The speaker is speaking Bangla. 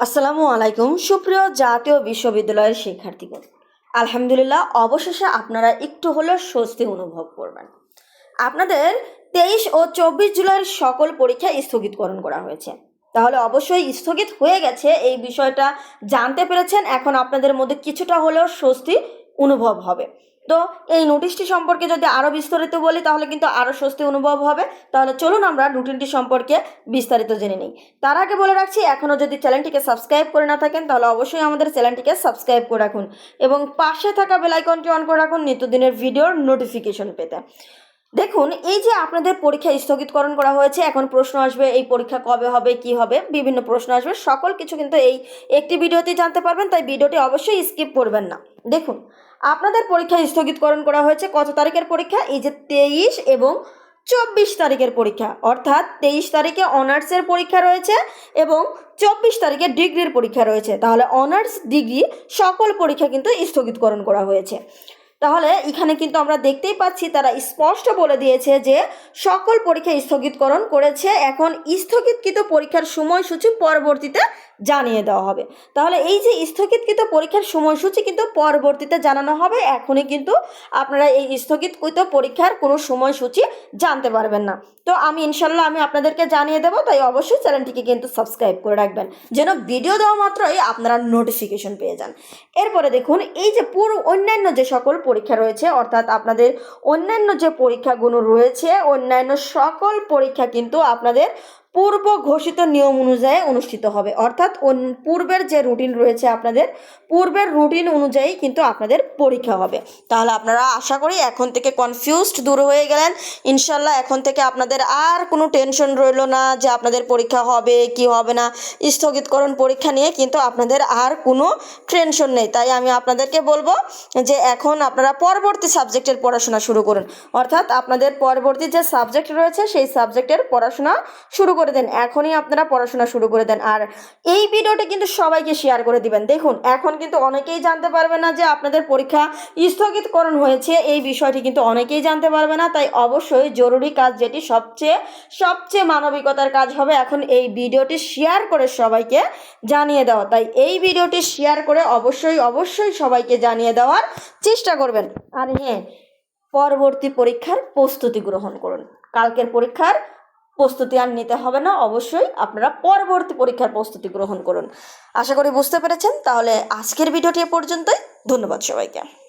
আসসালামু আলাইকুম, সুপ্রিয় জাতীয় বিশ্ববিদ্যালয়ের শিক্ষার্থীগণ। আলহামদুলিল্লাহ, অবশেষে আপনারা একটু হলেও স্বস্তি অনুভব করবেন। আপনাদের তেইশ ও চব্বিশ জুলাইয়ের সকল পরীক্ষা স্থগিতকরণ করা হয়েছে। তাহলে অবশ্যই স্থগিত হয়ে গেছে এই বিষয়টা। জানতে পেরেছেন, এখন আপনাদের মধ্যে কিছুটা হলেও স্বস্তি অনুভব হবে। তো এই নোটিশটি সম্পর্কে যদি আরও বিস্তারিত বলি, তাহলে কিন্তু আরও স্বস্তি অনুভব হবে। তাহলে চলুন আমরা রুটিনটি সম্পর্কে বিস্তারিত জেনে নিই। তার আগে বলে রাখছি এখনও যদি চ্যানেলটিকে সাবস্ক্রাইব করে না থাকেন, তাহলে অবশ্যই আমাদের চ্যানেলটিকে সাবস্ক্রাইব করে রাখুন। এবং পাশে থাকা বেলাইকনটি অন করে রাখুন নিত্যদিনের ভিডিওর নোটিফিকেশন পেতে। দেখুন, এই যে আপনাদের পরীক্ষা স্থগিতকরণ করা হয়েছে, এখন প্রশ্ন আসবে, এই পরীক্ষা কবে হবে, কি হবে, বিভিন্ন প্রশ্ন আসবে, সকল কিছু কিন্তু এই একটি ভিডিওতেই জানতে পারবেন, তাই ভিডিওটি অবশ্যই স্কিপ করবেন না। দেখুন, আপনাদের পরীক্ষা স্থগিতকরণ করা হয়েছে কত তারিখের পরীক্ষা? এই যে তেইশ এবং চব্বিশ তারিখের পরীক্ষা, অর্থাৎ তেইশ তারিখে অনার্সের পরীক্ষা রয়েছে এবং চব্বিশ তারিখে ডিগ্রির পরীক্ষা রয়েছে। তাহলে অনার্স, ডিগ্রি, সকল পরীক্ষা কিন্তু স্থগিতকরণ করা হয়েছে। তাহলে এখানে কিন্তু আমরা দেখতেই পাচ্ছি তারা স্পষ্ট বলে দিয়েছে যে সকল পরীক্ষা স্থগিতকরণ করেছে। এখন স্থগিতকৃত পরীক্ষার সময়সূচি পরবর্তীতে জানিয়ে দেওয়া হবে। তাহলে এই যে স্থগিতকৃত পরীক্ষার সময়সূচি কিন্তু পরবর্তীতে জানানো হবে, এখনই কিন্তু আপনারা এই স্থগিতকৃত পরীক্ষার কোনো সময়সূচি জানতে পারবেন না। তো আমি ইনশাল্লাহ আমি আপনাদেরকে জানিয়ে দেবো, তাই অবশ্যই চ্যানেলটিকে কিন্তু সাবস্ক্রাইব করে রাখবেন, যেন ভিডিও দেওয়া মাত্রই আপনারা নোটিফিকেশন পেয়ে যান। এরপরে দেখুন, এই যে পুরো অন্যান্য যে সকল পরীক্ষা রয়েছে অর্থাৎ আপনাদের অন্যান্য যে পরীক্ষাগুলো রয়েছে অন্যান্য সকল পরীক্ষা কিন্তু আপনাদের পূর্ব ঘোষিত নিয়ম অনুযায়ী অনুষ্ঠিত হবে। অর্থাৎ পূর্বের যে রুটিন রয়েছে আপনাদের, পূর্বের রুটিন অনুযায়ী কিন্তু আপনাদের পরীক্ষা হবে। তাহলে আপনারা আশা করি এখন থেকে কনফিউজড দূর হয়ে গেলেন। ইনশাল্লাহ এখন থেকে আপনাদের আর কোনো টেনশন রইল না যে আপনাদের পরীক্ষা হবে কি হবে না। স্থগিতকরণ পরীক্ষা নিয়ে কিন্তু আপনাদের আর কোনো টেনশন নেই। তাই আমি আপনাদেরকে বলব যে এখন আপনারা পরবর্তী সাবজেক্টের পড়াশোনা শুরু করুন। অর্থাৎ আপনাদের পরবর্তী যে সাবজেক্ট রয়েছে, সেই সাবজেক্টের পড়াশোনা শুরু করে দেন, এখনই আপনারা পড়াশোনা শুরু করে দেন। আর এই ভিডিওটা কিন্তু সবাইকে শেয়ার করে দিবেন। দেখুন, এখন কিন্তু অনেকেই জানতে পারবে না যে আপনাদের পরীক্ষা স্থগিতকরণ হয়েছে। এই বিষয়টি কিন্তু অনেকেই জানতে পারবে না, তাই অবশ্যই জরুরি কাজ যেটি সবচেয়ে সবচেয়ে মানবিকতার কাজ হবে, এখন এই ভিডিওটি শেয়ার করে সবাইকে জানিয়ে দেওয়া। তাই এই ভিডিওটি শেয়ার করে অবশ্যই অবশ্যই সবাইকে জানিয়ে দেওয়ার চেষ্টা করবেন। আর হ্যাঁ পরবর্তী পরীক্ষার প্রস্তুতি গ্রহণ করুন। কালকের পরীক্ষার প্রস্তুতি আর নিতে হবে না। অবশ্যই আপনারা পরবর্তী পরীক্ষার প্রস্তুতি গ্রহণ করুন। আশা করি বুঝতে পেরেছেন। তাহলে আজকের ভিডিওটি এ পর্যন্তই। ধন্যবাদ সবাইকে।